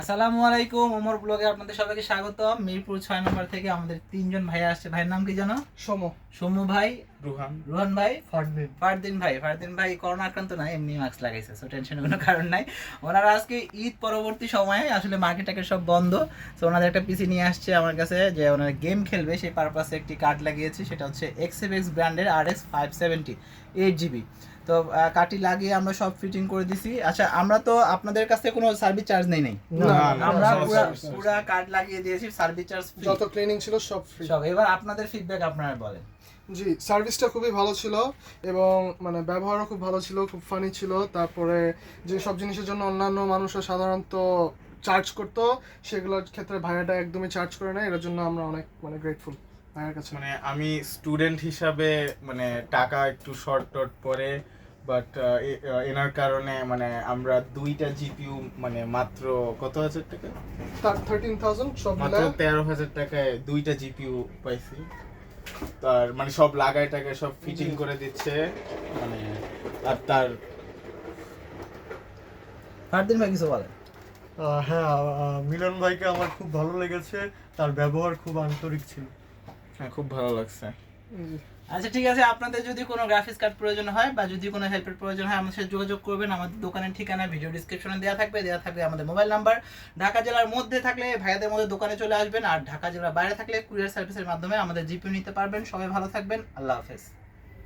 আসসালামু আলাইকুম ওমর ব্লগে আপনাদের সবাইকে স্বাগত মিরপুর ছয় নম্বর থেকে আমাদের তিনজন ভাই আসছে। ভাইয়ের নাম কি জানো সোমো। সোমো ভাই। রুহান। রোহন ভাই? ফারদিন। ফারদিন ভাই ফারদিন ভাই করোনা আক্রান্ত নাই এমনি মাস্ক লাগাইছে সো টেনশনের কোনো কারণ নাই। ওনারা আজকে ঈদ পরবর্তী সময়ে আসলে মার্কেট টার্কেট সব বন্ধ। তো ওনাদের একটা পিসি নিয়ে আসছে আমার কাছে যে ওনারা গেম খেলবে সেই পারপাসে একটি কার্ড লাগিয়েছি সেটা হচ্ছে এক্সএফএক্স ব্র্যান্ডের আর X five seventy eight GB তো কার্ডটি লাগিয়ে আমরা সব ফিটিং করে দিছি। আচ্ছা আমরা তো আপনাদের কাছ থেকে কোনো সার্ভিস চার্জ নেই নাই। আমরা। পুরা কার্ড লাগিয়ে দিয়েছি সার্ভিস চার্জ যত ট্রেনিং ছিল সব ফ্রি সব এবার আপনাদের ফিডব্যাক আপনারা বলেন। জি সার্ভিসটা খুবই ভালো ছিল এবং মানে ব্যবহারও খুব ভালো ছিল খুব ফানি ছিল। তারপরে যে সব জিনিসের জন্য অন্যান্য মানুষরা সাধারণত চার্জ করতো সেগুলোর ক্ষেত্রে ভাইয়াটা একদমই চার্জ করে না এর জন্য আমরা অনেক মানে গ্রেটফুল ভাইয়ার কাছে। মানে আমি স্টুডেন্ট হিসাবে মানে টাকা একটু শর্ট টট পরে বাট এনার কারণে মানে আমরা দুইটা জিপিউ মানে মাত্র কত হাজার টাকা? থার্টিন থাউজেন্ড সব মাত্র তেরো হাজার টাকায় দুইটা জিপিউ পাইছি। তার মানে সব লাগাই টাগায় সব ফিটিং করে দিচ্ছে মানে আর তার ফারদিন ভাই কিছু বলেন আহ, হ্যাঁ মিলন ভাইকে আমার খুব ভালো লেগেছে তার ব্যবহার খুব আন্তরিক ছিল হ্যাঁ খুব ভালো লাগছে। আচ্ছা ঠিক আছে, আপনাদের যদি কোনো গ্রাফিক্স কার্ড প্রয়োজন হয় বা যদি কোনো হেল্পের প্রয়োজন হয়, আমাদের সাথে যোগাযোগ করবেন। আমাদের দোকানের ঠিকানা ভিডিও ডিসক্রিপশনে দেওয়া থাকবে দেওয়া থাকবে আমাদের মোবাইল নাম্বার ঢাকা জেলার মধ্যে থাকলে ভাইয়াদের মধ্যে দোকানে চলে আসবেন। আর ঢাকা জেলার বাইরে থাকলে কুরিয়ার সার্ভিসের মাধ্যমে আমাদের জিপিও নিতে পারবেন। সবাই ভালো থাকবেন। আল্লাহ হাফেজ।